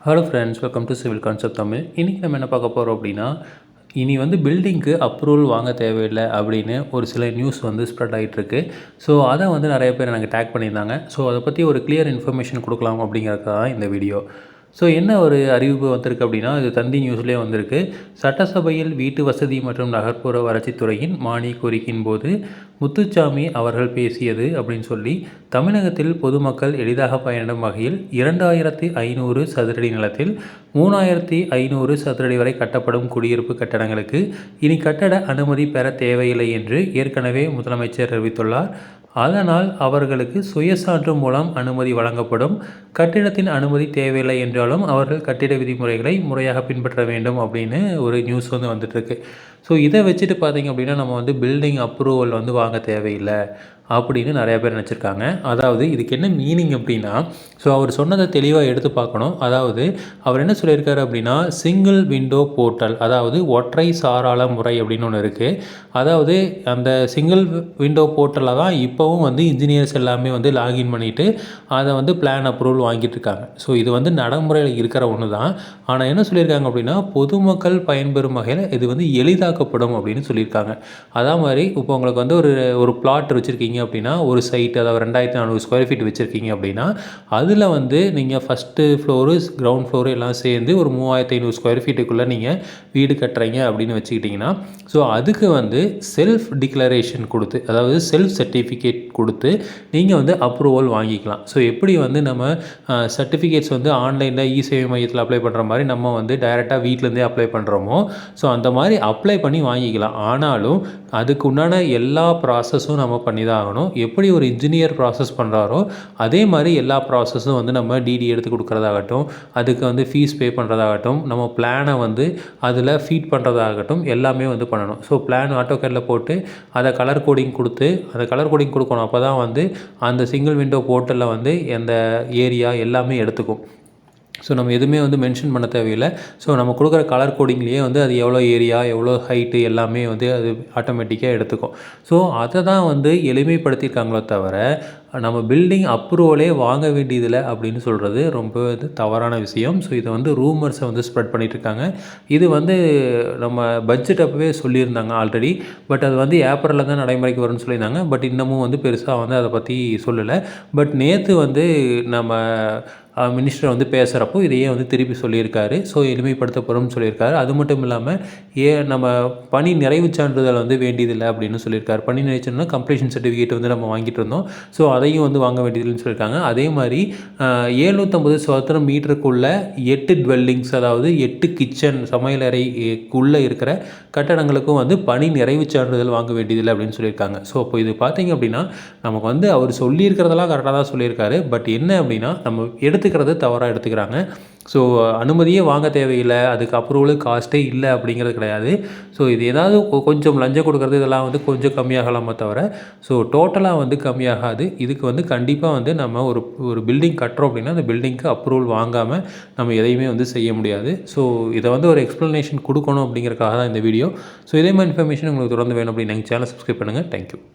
Hello friends welcome to civil concept Tamil இன்றைக்கி நம்ம என்ன பார்க்க போகிறோம் அப்படின்னா இனி வந்து பில்டிங்க்கு அப்ரூவல் வாங்க தேவையில்லை அப்படின்னு ஒரு சில நியூஸ் வந்து ஸ்ப்ரெட் ஆகிட்டுருக்கு ஸோ அதை வந்து நிறைய பேர் எனக்கு டேக் பண்ணியிருந்தாங்க. ஸோ அதை பற்றி ஒரு கிளியர் இன்ஃபர்மேஷன் கொடுக்கலாம் அப்படிங்கிறதுக்காக தான் இந்த வீடியோ ஸோ என்ன ஒரு அறிவிப்பு வந்திருக்கு அப்படின்னா இது தந்தி நியூஸ்லேயே வந்திருக்கு. சட்டசபையில் வீட்டு வசதி மற்றும் நகர்ப்புற வளர்ச்சித்துறையின் மானிய கோரிக்கையின் போது முத்துச்சாமி அவர்கள் பேசியது அப்படின்னு சொல்லி தமிழகத்தில் பொதுமக்கள் எளிதாக பயனிடும் வகையில் இரண்டாயிரத்தி ஐநூறு சதுரடி நிலத்தில் மூணாயிரத்தி ஐநூறு சதுரடி வரை கட்டப்படும் குடியிருப்பு கட்டடங்களுக்கு இனி கட்டட அனுமதி பெற தேவையில்லை என்று ஏற்கனவே முதலமைச்சர் அறிவித்துள்ளார் அதனால் அவர்களுக்கு சுயசான்று மூலம் அனுமதி வழங்கப்படும். கட்டிடத்தின் அனுமதி தேவையில்லை என்று என்றாலும் அவர்கள் கட்டிட விதிமுறைகளை முறையாக பின்பற்ற வேண்டும் அப்படின்னு ஒரு நியூஸ் வந்து வந்துட்டுருக்கு ஸோ இதை வச்சுட்டு பார்த்திங்க அப்படின்னா நம்ம வந்து பில்டிங் அப்ரூவல் வந்து வாங்க தேவையில்லை. அப்படின்னு நிறையா பேர் நினச்சிருக்காங்க. அதாவது இதுக்கு என்ன மீனிங் அப்படின்னா ஸோ அவர் சொன்னதை தெளிவாக எடுத்து பார்க்கணும். அதாவது அவர் என்ன சொல்லியிருக்காரு அப்படின்னா சிங்கிள் விண்டோ போர்ட்டல் அதாவது ஒற்றை சாராள முறை அப்படின்னு ஒன்று இருக்குது அதாவது அந்த சிங்கிள் விண்டோ போர்ட்டலில் தான் இப்போவும் வந்து இன்ஜினியர்ஸ் எல்லாமே வந்து லாகின் பண்ணிவிட்டு அதை வந்து பிளான் அப்ரூவல் வாங்கிட்டு இருக்காங்க. ஸோ இது வந்து நடைமுறையில் இருக்கிற ஒன்று தான் ஆனால் என்ன சொல்லியிருக்காங்க அப்படின்னா பொதுமக்கள் பயன்பெறும் வகையில் இது வந்து எளிதாக்கப்படும் அப்படின்னு சொல்லியிருக்காங்க. அதே மாதிரி இப்போ உங்களுக்கு வந்து ஒரு ஒரு பிளாட் வச்சுருக்கீங்க அப்படின்னா ஒரு சைட் அதாவது ரெண்டாயிரத்தி நானூறு ஸ்கொயர் ஃபீட் வச்சுருக்கீங்க அப்படின்னா அதில் வந்து நீங்கள் ஃபஸ்ட்டு ஃப்ளோரு கிரவுண்ட் ஃப்ளோரு எல்லாம் சேர்ந்து ஒரு மூவாயிரத்தி ஐநூறு ஸ்கொயர் ஃபீட்டுக்குள்ளே நீங்கள் வீடு கட்டுறீங்க அப்படின்னு வச்சுக்கிட்டிங்கன்னா ஸோ அதுக்கு வந்து செல்ஃப் டிக்ளரேஷன் கொடுத்து அதாவது செல்ஃப் சர்டிஃபிகேட் கொடுத்து நீங்கள் வந்து அப்ரூவல் வாங்கிக்கலாம். ஸோ எப்படி வந்து நம்ம சர்டிஃபிகேட்ஸ் வந்து ஆன்லைனில் இ சேவை மையத்தில் அப்ளை பண்ணுற மாதிரி நம்ம வந்து டைரெக்டாக வீட்டிலேருந்தே அப்ளை பண்ணுறோமோ ஸோ அந்த மாதிரி அப்ளை பண்ணி வாங்கிக்கலாம். ஆனாலும் அதுக்கு உண்டான எல்லா ப்ராசஸும் நம்ம பண்ணி தான் ஆகணும் எப்படி ஒரு இன்ஜினியர் ப்ராசஸ் பண்ணுறாரோ அதே மாதிரி எல்லா ப்ராசஸும் வந்து நம்ம டிடி எடுத்து கொடுக்குறதாகட்டும் அதுக்கு வந்து ஃபீஸ் பே பண்ணுறதாகட்டும் நம்ம பிளானை வந்து அதில் ஃபீட் பண்ணுறதாகட்டும் எல்லாமே வந்து பண்ணணும். ஸோ பிளான் ஆட்டோகேரில் போட்டு அதை கலர் கோடிங் கொடுத்து அந்த கலர் கோடிங் கொடுக்கணும் அப்போ தான் வந்து அந்த சிங்கிள் விண்டோ போர்ட்டலில் வந்து எந்த ஏரியா எல்லாமே எடுத்துக்கும். ஸோ நம்ம எதுவுமே வந்து மென்ஷன் பண்ண தேவையில்லை. ஸோ நம்ம கொடுக்குற கலர் கோடிங்லேயே வந்து அது எவ்வளோ ஏரியா எவ்வளோ ஹைட்டு எல்லாமே வந்து அது ஆட்டோமேட்டிக்காக எடுத்துக்கும். ஸோ அதை தான் வந்து எளிமைப்படுத்தியிருக்காங்களோ தவிர நம்ம பில்டிங் அப்ரூவலே வாங்க வேண்டியதில்லை அப்படின்னு சொல்கிறது ரொம்ப இது தவறான விஷயம். ஸோ இதை வந்து ரூமர்ஸை வந்து ஸ்ப்ரெட் பண்ணிகிட்ருக்காங்க இது வந்து நம்ம பட்ஜெட் அப்போவே சொல்லியிருந்தாங்க ஆல்ரெடி பட் அது வந்து ஏப்ரலில் தான் நடைமுறைக்கு வரும்னு சொல்லியிருந்தாங்க. பட் இன்னமும் வந்து பெருசாக வந்து அதை பற்றி சொல்லலை. பட் நேற்று வந்து நம்ம மினிஸ்டர் வந்து பேசுகிறப்போ இதையே வந்து திருப்பி சொல்லியிருக்காரு. ஸோ எளிமைப்படுத்தப்படும்னு சொல்லியிருக்காரு. அது மட்டும் இல்லாமல் ஏ நம்ம பணி நிறைவு சான்றிதழ் வந்து வேண்டியதில்லை அப்படின்னு சொல்லியிருக்காரு. பணி நிறைவு கம்ப்ளீஷன் சர்டிஃபிகேட் வந்து நம்ம வாங்கிட்டு இருந்தோம். ஸோ அதையும் வந்து வாங்க வேண்டியதில்லைன்னு சொல்லியிருக்காங்க. அதே மாதிரி ஏழ்நூற்றம்பது சதுரம் மீட்டருக்குள்ளே எட்டு டுவெல்லிங்ஸ் அதாவது எட்டு கிச்சன் சமையலறைக்குள்ளே இருக்கிற கட்டடங்களுக்கும் வந்து பணி நிறைவு சான்றிதழ் வாங்க வேண்டியதில்லை அப்படின்னு சொல்லியிருக்காங்க. ஸோ அப்போ இது பார்த்தீங்க அப்படின்னா நமக்கு வந்து அவர் சொல்லியிருக்கிறதெல்லாம் கரெக்டாக தான் சொல்லியிருக்காரு. பட் என்ன அப்படின்னா நம்ம எடுத்து எடுத்துக்கிறது தவறாக எடுத்துக்கிறாங்க. ஸோ அனுமதியே வாங்க தேவையில்லை. அதுக்கு அப்ரூவலு காஸ்ட்டே இல்லை அப்படிங்கிறது கிடையாது. ஸோ இது ஏதாவது கொஞ்சம் லஞ்சம் கொடுக்குறது இதெல்லாம் வந்து கொஞ்சம் கம்மியாகலாமே தவிர ஸோ டோட்டலாக வந்து கம்மியாகாது. இதுக்கு வந்து கண்டிப்பாக வந்து நம்ம ஒரு ஒரு பில்டிங் கட்டுறோம் அப்படின்னா அந்த பில்டிங்க்கு அப்ரூவல் வாங்காமல் நம்ம எதையுமே வந்து செய்ய முடியாது. ஸோ இதை வந்து ஒரு எக்ஸ்ப்ளனேஷன் கொடுக்கணும் அப்படிங்கிறக்காக தான் இந்த வீடியோ ஸோ இதே மாதிரி இன்ஃபர்மேஷன் உங்களுக்கு தொடர்ந்து வேணும் அப்படின்னு எங்கள் சேனல் சப்ஸ்கிரைப் பண்ணுங்கள் தேங்க்யூ